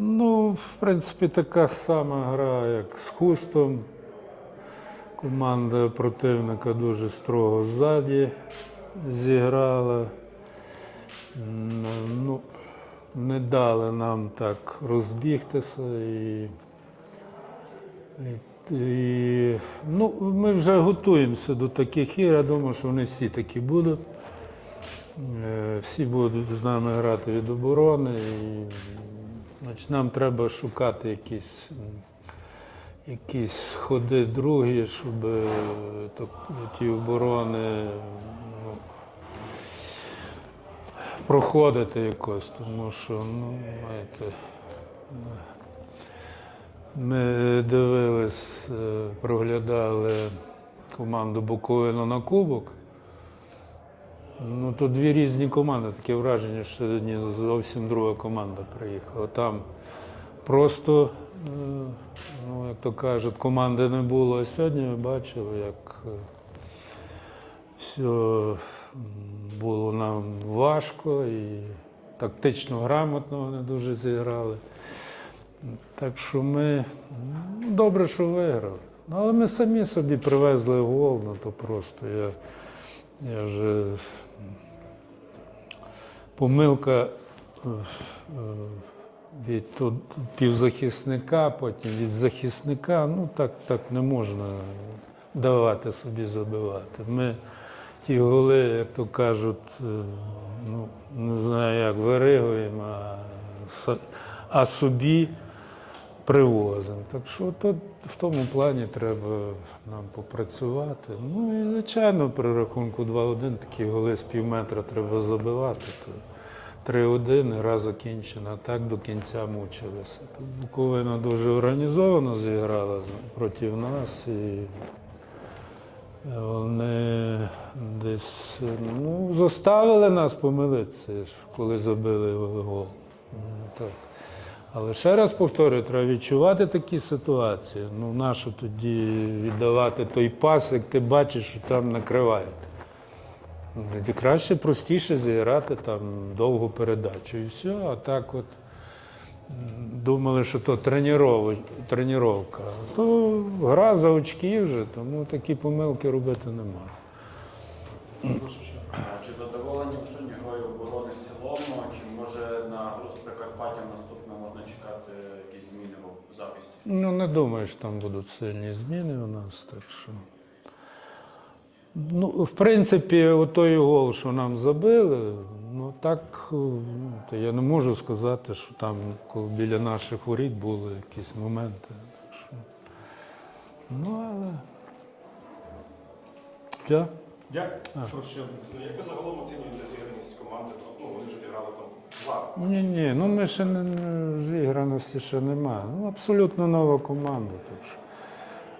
Ну, в принципі, така сама гра, як з хустом. Команда противника дуже строго ззаді зіграла. Ну, не дали нам так розбігтися і, і ну, ми вже готуємося до таких ігор. Я думаю, що вони всі такі будуть. Е, Всі будуть з нами грати від оборони. І, значить, нам треба шукати якісь, якісь ходи другі, щоб е, ті оборони ну, проходити якось, тому що, ну, знаєте, ми дивились, е, проглядали команду Буковину на Кубок. Ну, то дві різні команди. Таке враження, що сьогодні зовсім друга команда приїхала. Там просто, е, ну, як то кажуть, команди не було. А сьогодні ми бачили, як е, все було нам важко і тактично грамотно вони дуже зіграли. Так що ми ну, добре, що виграли. Ну, але ми самі собі привезли гол, ну то просто я, я вже помилка е, е, від півзахисника, потім від захисника. Ну так, так не можна давати собі забивати. Ми ті голи, як то кажуть, е, ну не знаю як виригуємо, а, а собі привозимо. Так що тут в тому плані треба нам попрацювати. Ну і звичайно, при рахунку 2-1 такі голи з пів метра треба забивати. То 3-1, гра закінчена. А так до кінця мучилися. Буковина дуже організовано зіграла проти нас. І вони десь ну, заставили нас помилитися, коли забили гол. Ну, Так. Але ще раз повторюю, треба відчувати такі ситуації. Ну, нащо тоді віддавати той пас, як ти бачиш, що там накривають. Ну, Тоді краще простіше зіграти там довгу передачу і все. А так от думали, що то тренування. То гра за очки вже, тому такі помилки робити не можна. Чи задоволені ви грою оборони в цілому? Чи може на гру з Прикарпаттям чекати якісь зміни в захисті? Ну, не думаю, що там будуть сильні зміни у нас, так що. Ну, в принципі, той гол, що нам забили, ну так, ну, то я не можу сказати, що там коли біля наших воріт були якісь моменти. Так що. Ну, але. Я? Як, що, як ви загалом оцінюєте зіграність команди? Ну, вони вже зіграли там. Ні, ні, ну ми ще не, зіграності ще немає. Ну, абсолютно нова команда. Так що.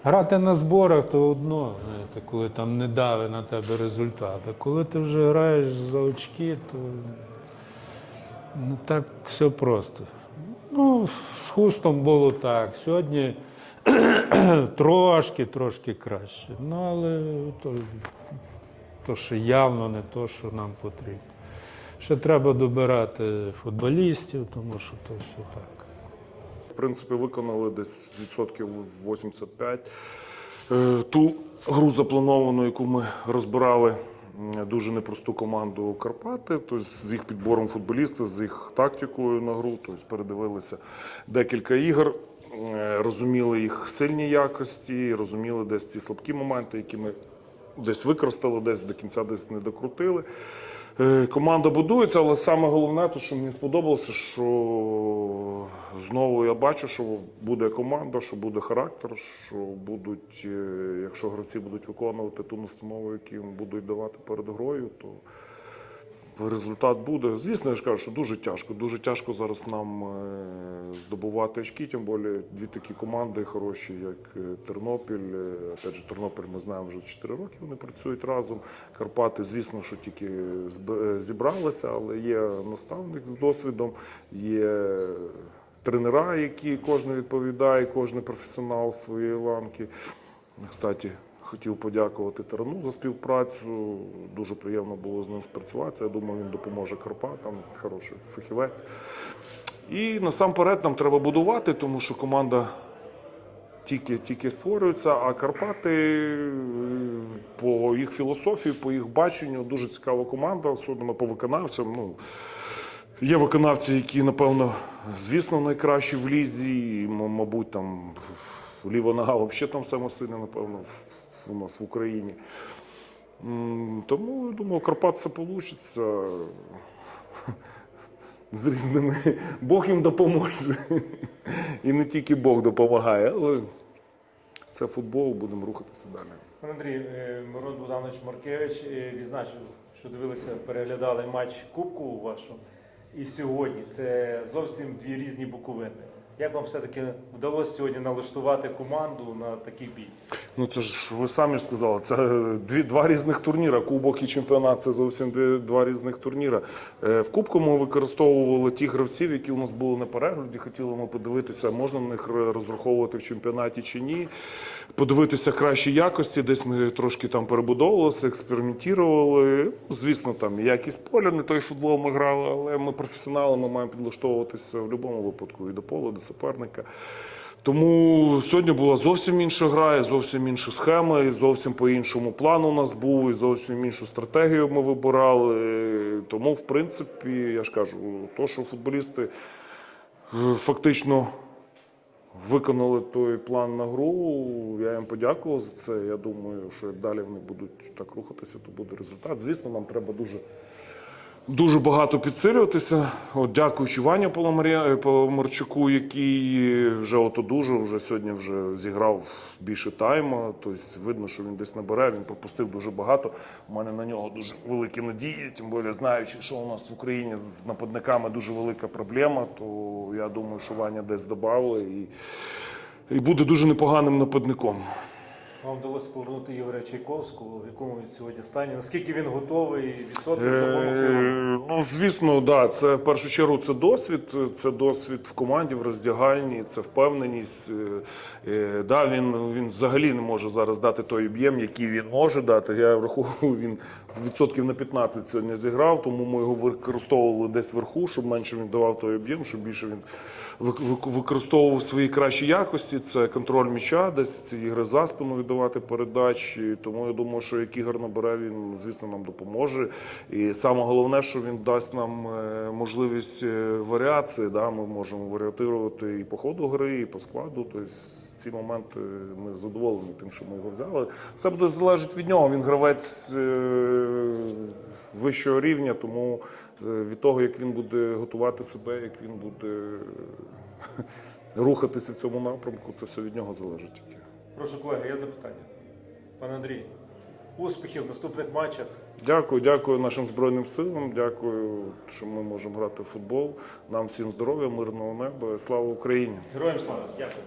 Грати на зборах то одно, знаєте, коли там не дави на тебе результат. А коли ти вже граєш за очки, то не так все просто. Ну, з хустом було так. Сьогодні трошки, трошки краще. Ну, але то, то ще явно не то, що нам потрібно. Ще треба добирати футболістів, тому що то все так. В принципі, виконали десь відсотків 85. Е, Ту гру заплановану, яку ми розбирали, дуже непросту команду Карпати, тобто з їх підбором футболістів, з їх тактикою на гру, тобто передивилися декілька ігор, е, розуміли їх сильні якості, розуміли десь ці слабкі моменти, які ми десь використали, десь до кінця десь не докрутили. Е, Команда будується, але саме головне, то, що мені сподобалося, що знову я бачу, що буде команда, що буде характер, що будуть, е, якщо гравці будуть виконувати ту настанову, яку їм будуть давати перед грою, то результат буде. Звісно, я ж кажу, що дуже тяжко. Дуже тяжко зараз нам е, здобувати очки, тим більше дві такі команди хороші, як е, Тернопіль. Е, Опять же, Тернопіль ми знаємо вже 4 роки. Вони працюють разом. Карпати, звісно, що тільки зібралися, але є наставник з досвідом, є тренера, які кожен відповідає, кожен професіонал своєї ланки. Кстати, Хотів подякувати Тарану за співпрацю. Дуже приємно було з ним спрацювати. Я думаю, він допоможе Карпатам. Хороший фахівець. І насамперед нам треба будувати, тому що команда тільки, тільки створюється, а Карпати по їх філософії, по їх баченню, дуже цікава команда, особливо по виконавцям. Ну, є виконавці, які, напевно, звісно, найкращі в лізі, і, мабуть, там ліва нога взагалі там саме напевно, у нас в Україні. Тому я думаю, Карпат все вийде. З різними Бог їм допоможе. І не тільки Бог допомагає, але це футбол, будемо рухатися далі. Андрій, е, Мирон Богданович Маркевич е, відзначив, що дивилися, переглядали матч Кубку вашу. І сьогодні це зовсім дві різні буковини. Як вам все-таки вдалося сьогодні налаштувати команду на такий бій? Ну це ж ви самі ж сказали, це дві, два різних турніра. Кубок і чемпіонат це зовсім дві, два різних турніра. Е, В Кубку ми використовували ті гравців, які у нас були на перегляді. Хотіли ми подивитися, можна на них розраховувати в чемпіонаті чи ні. Подивитися кращі якості. Десь ми трошки там перебудовувалися, експериментували. Звісно, там якість поля, не той футбол ми грали, але ми професіонали, ми маємо підлаштовуватися в будь-якому випадку і до поля, до суперника. Тому сьогодні була зовсім інша гра, і зовсім інша схема, і зовсім по іншому плану у нас був, і зовсім іншу стратегію ми вибирали. Тому, в принципі, я ж кажу, то, що футболісти е, фактично виконали той план на гру, я їм подякував за це. Я думаю, що як далі вони будуть так рухатися, то буде результат. Звісно, нам треба дуже дуже багато підсилюватися. От, дякуючи Ваню Поломаря- Поломарчуку, який вже ото дуже вже сьогодні вже зіграв більше тайма. Тобто видно, що він десь набере. Він пропустив дуже багато. У мене на нього дуже великі надії. Тим більше знаючи, що у нас в Україні з нападниками дуже велика проблема, то я думаю, що Ваня десь додали і, і буде дуже непоганим нападником. Вам вдалося повернути Ігоря Чайковського, в якому він сьогодні стані. Наскільки він готовий відсотків допомогти вам? Е, Ну, звісно, да. Це в першу чергу це досвід. Це досвід в команді, в роздягальні, це впевненість. Е, е, Да, він, він взагалі не може зараз дати той об'єм, який він може дати. Я враховую, він відсотків на 15 сьогодні зіграв, тому ми його використовували десь вверху, щоб менше він давав той об'єм, щоб більше він вик- вик- використовував свої кращі якості. Це контроль м'яча, десь ці ігри за спину віддавати передачі. Тому я думаю, що як ігор набере, він звісно нам допоможе. І саме головне, що він дасть нам е, можливість е, варіації. Да? Ми можемо варіатирувати і по ходу гри, і по складу. Тобто ці моменти ми задоволені тим, що ми його взяли. Все буде залежати від нього. Він гравець е, вищого рівня, тому від того, як він буде готувати себе, як він буде рухатися в цьому напрямку, це все від нього залежить. Прошу колеги, є запитання. Пане Андрій, успіхів в наступних матчах. Дякую, дякую нашим Збройним силам. Дякую, що ми можемо грати в футбол. Нам всім здоров'я, мирного неба. Слава Україні! Героям слава! Дякую.